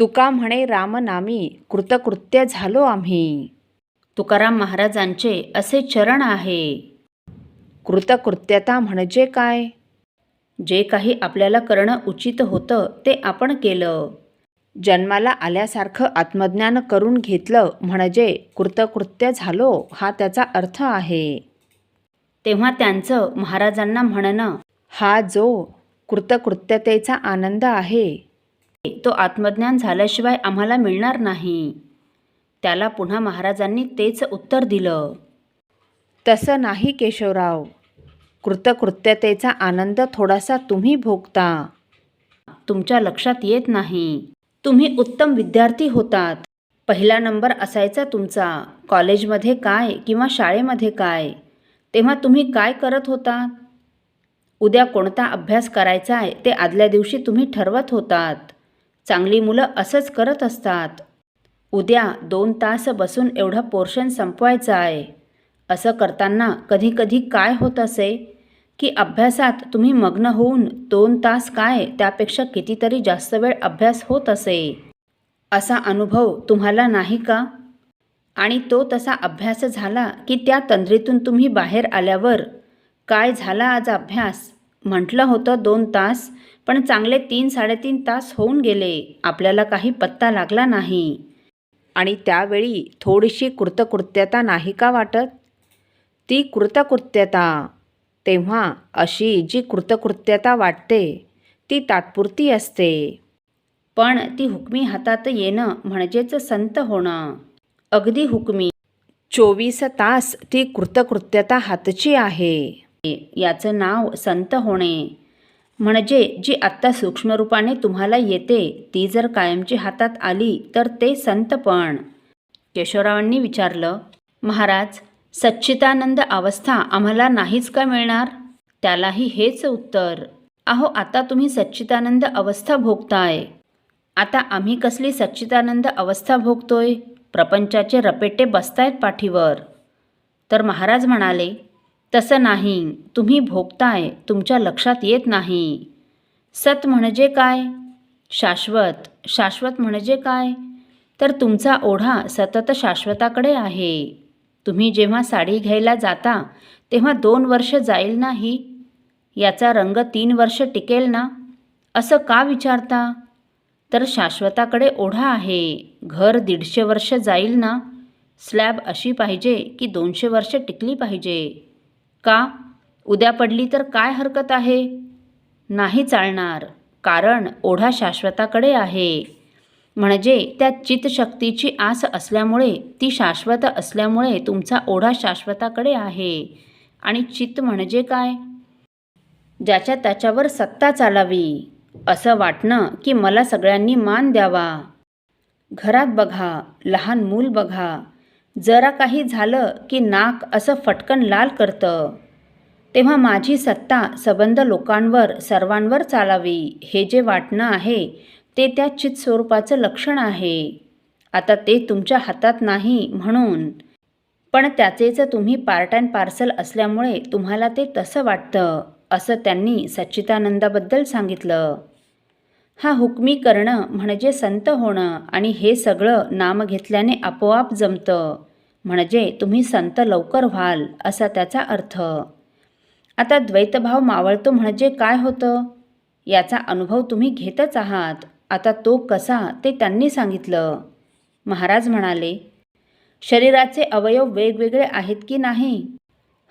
तुका म्हणे रामनामी कृतकृत्य झालो आम्ही. तुकाराम महाराजांचे असे चरण आहे. कृतकृत्यता म्हणजे काय? जे काही आपल्याला करणं उचित होतं ते आपण केलं. जन्माला आल्यासारखं आत्मज्ञान करून घेतलं म्हणजे कृतकृत्य झालो हा त्याचा अर्थ आहे. तेव्हा त्यांचं महाराजांना म्हणणं हा जो कृतकृत्यतेचा आनंद आहे तो आत्मज्ञान झाल्याशिवाय आम्हाला मिळणार नाही. त्याला पुन्हा महाराजांनी तेच उत्तर दिलं. तसं नाही केशवराव. कृतकृत्यतेचा आनंद थोडासा तुम्ही भोगता. तुमच्या लक्षात येत नाही. तुम्ही उत्तम विद्यार्थी होतात. पहिला नंबर असायचा तुमचा. कॉलेजमध्ये काय किंवा शाळेमध्ये काय? तेव्हा तुम्ही काय करत होता? उद्या कोणता अभ्यास करायचा आहे ते आदल्या दिवशी तुम्ही ठरवत होतात. चांगली मुलं असंच करत असतात. उद्या दोन तास बसून एवढं पोर्शन संपवायचं आहे. असं करताना कधीकधी काय होत असे? की अभ्यासात तुम्ही मग्न होऊन दोन तास काय त्यापेक्षा कितीतरी जास्त वेळ अभ्यास होत असे? असा अनुभव तुम्हाला नाही का? आणि तो तसा अभ्यास झाला की त्या तंद्रीतून तुम्ही बाहेर आल्यावर काय झाला आज अभ्यास? म्हटलं होतं दोन तास पण चांगले तीन साडेतीन तास होऊन गेले. आपल्याला काही पत्ता लागला नाही. आणि त्यावेळी थोडीशी कृतकृत्यता नाही का वाटत? ती कृतकृत्यता तेव्हा अशी जी कृतकृत्यता वाटते ती तात्पुरती असते. पण ती हुकमी हातात येणं म्हणजेच संत होणं. अगदी हुकमी. चोवीस तास ती कृतकृत्यता हातची आहे. याचं नाव संत होणे. म्हणजे जी आत्ता सूक्ष्मरूपाने तुम्हाला येते ती जर कायमची हातात आली तर ते संतपण केशवरावांनी विचारलं महाराज सच्चितानंद अवस्था आम्हाला नाहीच का मिळणार? त्यालाही हेच उत्तर अहो आता तुम्ही सच्चितानंद अवस्था भोगताय. आता आम्ही कसली सच्चितानंद अवस्था भोगतोय? प्रपंचाचे रपेटे बसतायत पाठीवर. तर महाराज म्हणाले तसं नाही. तुम्ही भोगताय तुमच्या लक्षात येत नाही. सत म्हणजे काय? शाश्वत. शाश्वत म्हणजे काय? तर तुमचा ओढा सतत शाश्वताकडे आहे. तुम्ही जेव्हा साडी घ्यायला जाता तेव्हा दोन वर्ष जाईल नाही? याचा रंग तीन वर्ष टिकेल ना? असं का विचारता? तर शाश्वताकडे ओढा आहे. घर दीडशे वर्ष जाईल ना? स्लॅब अशी पाहिजे की दोनशे वर्ष टिकली पाहिजे. का? उद्या पडली तर काय हरकत आहे? नाही चालणार कारण ओढा शाश्वताकडे आहे. म्हणजे त्या चितशक्तीची आस असल्यामुळे ती शाश्वत असल्यामुळे तुमचा ओढा शाश्वताकडे आहे. आणि चित्त म्हणजे काय? ज्याच्या त्याच्यावर सत्ता चालावी. असं वाटणं की मला सगळ्यांनी मान द्यावा. घरात बघा लहान मूल बघा. जरा काही झालं की नाक असं फटकन लाल करतं. तेव्हा माझी सत्ता सबंध लोकांवर सर्वांवर चालावी हे जे वाटणं आहे ते त्या चित स्वरूपाचं लक्षण आहे. आता ते तुमच्या हातात नाही म्हणून. पण त्याचेच तुम्ही पार्ट अँड पार्सल असल्यामुळे तुम्हाला ते तसं वाटतं असं त्यांनी सच्चिदानंदाबद्दल सांगितलं. हा हुकमी करणं म्हणजे संत होणं आणि हे सगळं नाम घेतल्याने आपोआप जमतं. म्हणजे तुम्ही संत लवकर व्हाल असा त्याचा अर्थ. आता द्वैतभाव मावळतो म्हणजे काय होतं? याचा अनुभव तुम्ही घेतच आहात. आता तो कसा ते त्यांनी सांगितलं. महाराज म्हणाले शरीराचे अवयव वेगवेगळे आहेत की नाही?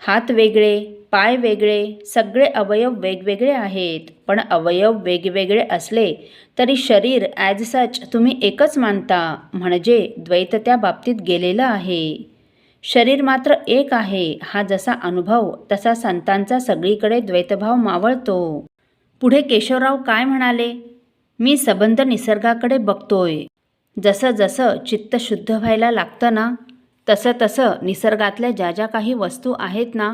हात वेगळे पाय वेगळे सगळे अवयव वेगवेगळे आहेत. पण अवयव वेगवेगळे असले तरी शरीर ॲज सच तुम्ही एकच मानता. म्हणजे द्वैत त्या बाबतीत गेलेलं आहे. शरीर मात्र एक आहे. हा जसा अनुभव तसा संतांचा सगळीकडे द्वैतभाव मावळतो. पुढे केशवराव काय म्हणाले? मी सबंध निसर्गाकडे बघतोय. जसं जसं चित्त शुद्ध व्हायला लागतं ना तसं तसं निसर्गातल्या ज्या ज्या काही वस्तू आहेत ना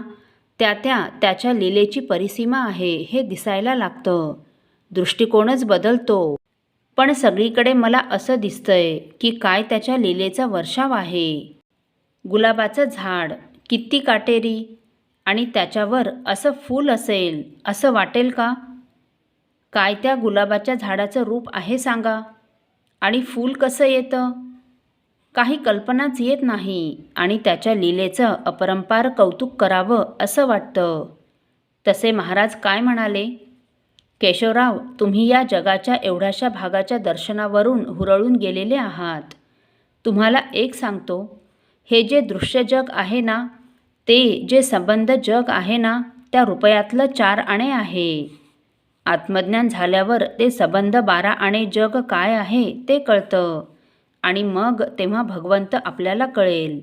त्या त्या त्याच्या लीलेची परिसीमा आहे हे दिसायला लागतं. दृष्टिकोनच बदलतो. पण सगळीकडे मला असं दिसतंय की काय त्याच्या लीलेचा वर्षाव आहे. गुलाबाचं झाड किती काटेरी आणि त्याच्यावर असं फूल असेल असं वाटेल का? काय त्या गुलाबाच्या झाडाचं रूप आहे सांगा. आणि फूल कसं येतं? काही कल्पनाच येत नाही आणि त्याच्या लीलेचं अपरंपार कौतुक करावं असं वाटतं. तसे महाराज काय म्हणाले? केशवराव तुम्ही या जगाच्या एवढ्याशा भागाच्या दर्शनावरून हुरळून गेलेले आहात. तुम्हाला एक सांगतो हे जे दृश्य जग आहे ना ते जे संबंध जग आहे ना त्या रुपयातलं चार आणे आहे. आत्मज्ञान झाल्यावर ते संबंध बारा आणे जग काय आहे ते कळतं. आणि मग तेव्हा भगवंत आपल्याला कळेल.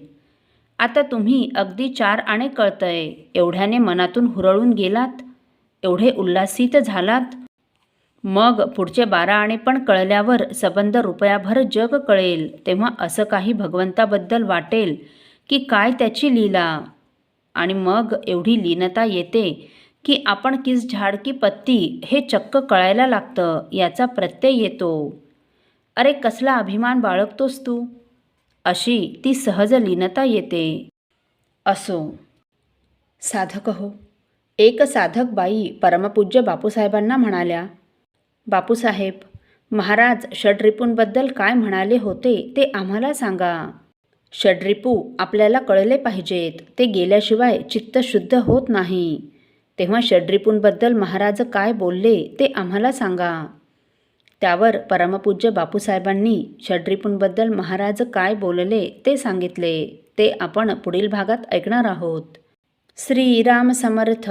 आता तुम्ही अगदी चार आणे कळतंय. एवढ्याने मनातून हुरळून गेलात. एवढे उल्हासित झालात. मग पुढचे बारा आणे पण कळल्यावर सबंध रुपयाभर जग कळेल तेव्हा असं काही भगवंताबद्दल वाटेल की काय त्याची लीला? आणि मग एवढी लीनता येते की आपण किस झाड की पत्ती हे चक्क कळायला लागतं याचा प्रत्यय येतो. अरे कसला अभिमान बाळगतोस तू? अशी ती सहज लीनता येते. असो. साधक हो. एक साधक बाई परमपूज्य बापूसाहेबांना म्हणाल्या बापूसाहेब महाराज षड्रिपूंबद्दल काय म्हणाले होते ते आम्हाला सांगा. षड्रिपू आपल्याला कळले पाहिजेत ते गेल्याशिवाय चित्त शुद्ध होत नाही. तेव्हा षड्रिपूंबद्दल महाराज काय बोलले ते आम्हाला सांगा. त्यावर परमपूज्य बापूसाहेबांनी षड्रिपूंबद्दल महाराज काय बोलले ते सांगितले. ते आपण पुढील भागात ऐकणार आहोत. श्रीराम समर्थ.